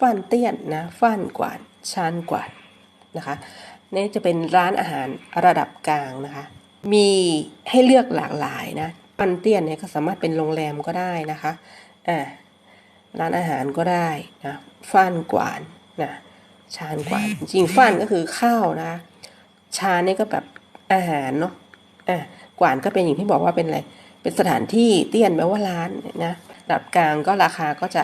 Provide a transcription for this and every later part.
ฟ้านเตี้ยนนะฟ้านกวาดชานกวาดนะคะนี่จะเป็นร้านอาหารระดับกลางนะคะ มีให้เลือกหลากหลายนะฟ้านเตี้ยนเนี่ยก็สามารถเป็นโรงแรมก็ได้นะคะอ่าร้านอาหารก็ได้นะฟ้านกวานนะชานกวานจริงฟ้านก็คือข้าวนะคะชาเนี่ยก็แบบอาหารเนาะอะกวานก็เป็นอย่างที่บอกว่าเป็นอะไรเป็นสถานที่เตี้ยนแปลว่าร้านนะระดับกลางก็ราคาก็จะ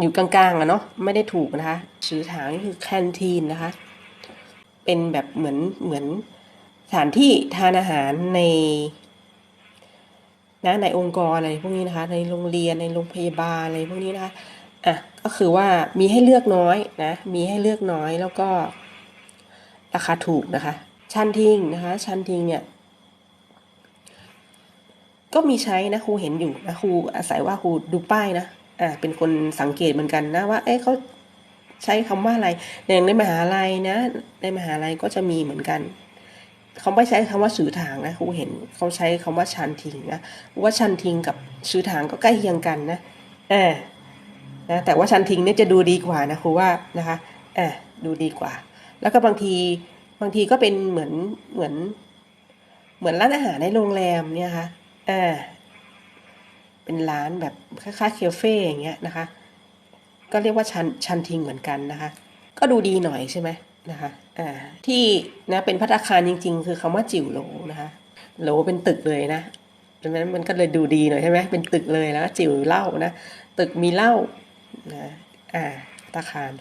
อยู่กลางๆอะเนาะไม่ได้ถูกนะคะชื่อถางนี่คือแคนทีนนะคะ เป็นแบบเหมือนเหมือนสถานที่ทานอาหารในนะในองค์กรอะไรพวกนี้นะคะ ในโรงเรียนในโรงพยาบาลอะไรพวกนี้นะคะอะก็คือว่ามีให้เลือกน้อยนะ มีให้เลือกน้อยแล้วก็ราคาถูกนะคะ ชันทิงนะคะ ชันทิงเนี่ย ก็มีใช้นะครูเห็นอยู่นะครูอาศัยว่าครูดูป้ายนะ อ่าเป็นคนสังเกตเหมือนกันนะว่า เอ๊ะเขาใช้คำว่าอะไรอย่างในมหาลัยนะ ในมหาลัยก็จะมีเหมือนกันเขาไม่ใช้คำว่าสื่อทางนะครูเห็นเขาใช้คำว่าชันทิงนะว่าชันทิงกับสื่อทางก็ใกล้เคียงกันนะอ่านะแต่ว่าชันทิงเนี่ยจะดูดีกว่านะครูว่านะคะอ่าดูดีกว่า แล้วก็บางทีบางทีก็เป็นเหมือนเหมือน เหมือนร้านอาหารในโรงแรมเนี่ยค่ะอ่า เป็นร้านแบบคล้ายๆเคาเฟ่อย่างเงี้ยนะคะ ก็เรียกว่าชันชันทิงเหมือนกันนะคะ ก็ดูดีหน่อยใช่ไหมนะคะอ่าที่นะเป็นพัตตาคารจริง ๆ คือคำว่าจิ๋วโหลนะคะโหลเป็นตึกเลยนะดังนั้นมันก็เลยดูดีหน่อยใช่ไหมเป็นตึกเลยแล้วจิ๋วเหล้านะตึกมีเหล้านะอ่าพัตตาคาร